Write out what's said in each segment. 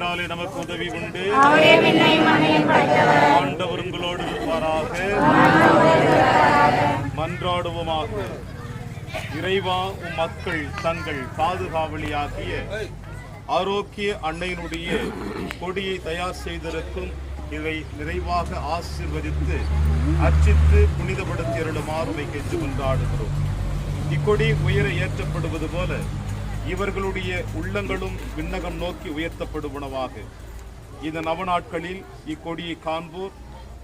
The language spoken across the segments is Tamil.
பெயராலே நமக்கு உதவி உண்டு. ஆண்டவர் உங்களோடு இருப்பாராக. மன்றாடுவோமாக. இறைவா உம் மக்கள் தங்கள் பாதுகாவலியாகிய ஆரோக்கிய அன்னையினுடைய கொடியை தயார் செய்திருக்கும் இதை நிறைவாக ஆசீர்வதித்து அர்ச்சித்து புனிதப்படுத்தி அருளுமாறு கெஞ்சு கொண்டாடுகிறோம் இக்கொடி உயர ஏற்றப்படுவது போல இவர்களுடைய உள்ளங்களும் விண்ணகம் நோக்கி உயர்த்தப்படுவனவாக. இந்த நவநாட்களில் இக்கொடியை காண்போர்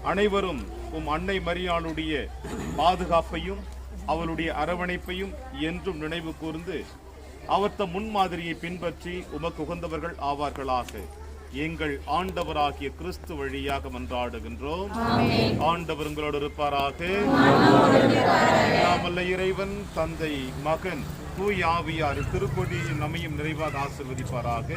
அனைவரும் உம் அன்னை மரியாளுடைய பாதுகாப்பையும் அவளுடைய அரவணைப்பையும் என்றும் நினைவு கூர்ந்து அவர்த்த முன்மாதிரியை பின்பற்றி உமக்கு உகந்தவர்கள் ஆவார்களாக. எங்கள் ஆண்டவராகிய கிறிஸ்து வழியாக மன்றாடுகின்றோம். ஆண்டவர் உங்களோடு இருப்பாராக. நாமல்ல இறைவன் தந்தை மகன் தூய் ஆவியார் திருக்கொடி நம்மையும் நிறைவாக ஆசிர்வதிப்பாராக.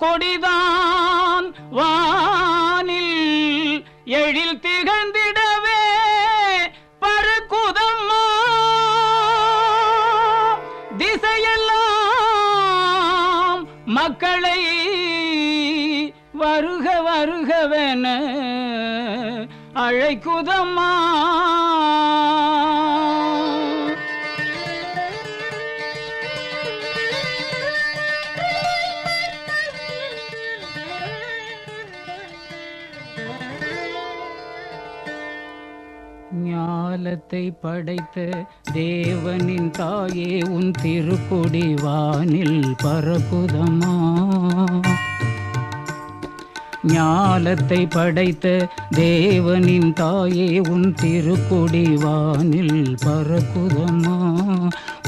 கொடிதான் வானில் எழில் திகழ்ந்திடவே பருக்குதம்மா. திசையெல்லாம் மக்களை வருக வருகவென அழைக்குதம்மா. ஞாலத்தை படைத்த தேவனின் தாயே உன் திருக்குடி வானில் பரப்புதமா? ஞாலத்தை படைத்த தேவனின் தாயே உன் திருக்குடி வானில் பரக்குதமா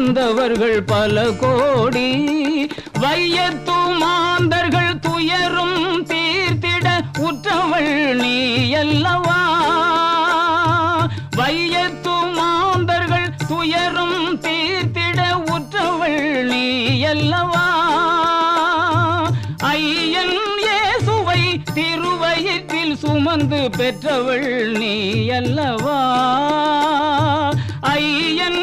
வந்தவர்கள் பல கோடி. வையத்து மாந்தர்கள் துயரும் தீர்த்திட உற்றவள் நீ அல்லவா? வையத்து மாந்தர்கள் துயரும் தீர்த்திட உற்றவள் நீ அல்லவா? ஐயன் இயேசுவை திருவயிற்றில் சுமந்து பெற்றவள் நீ அல்லவா? ஐயன்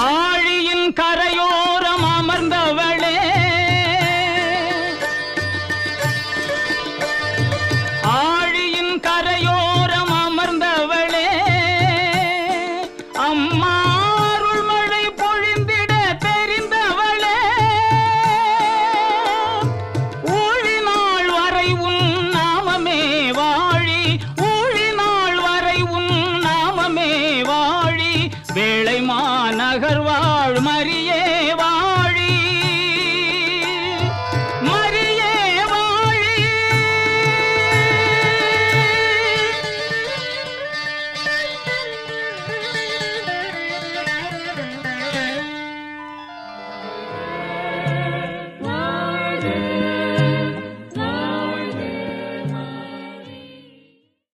ஆழியின் கரையோரம் அமர்ந்தவர்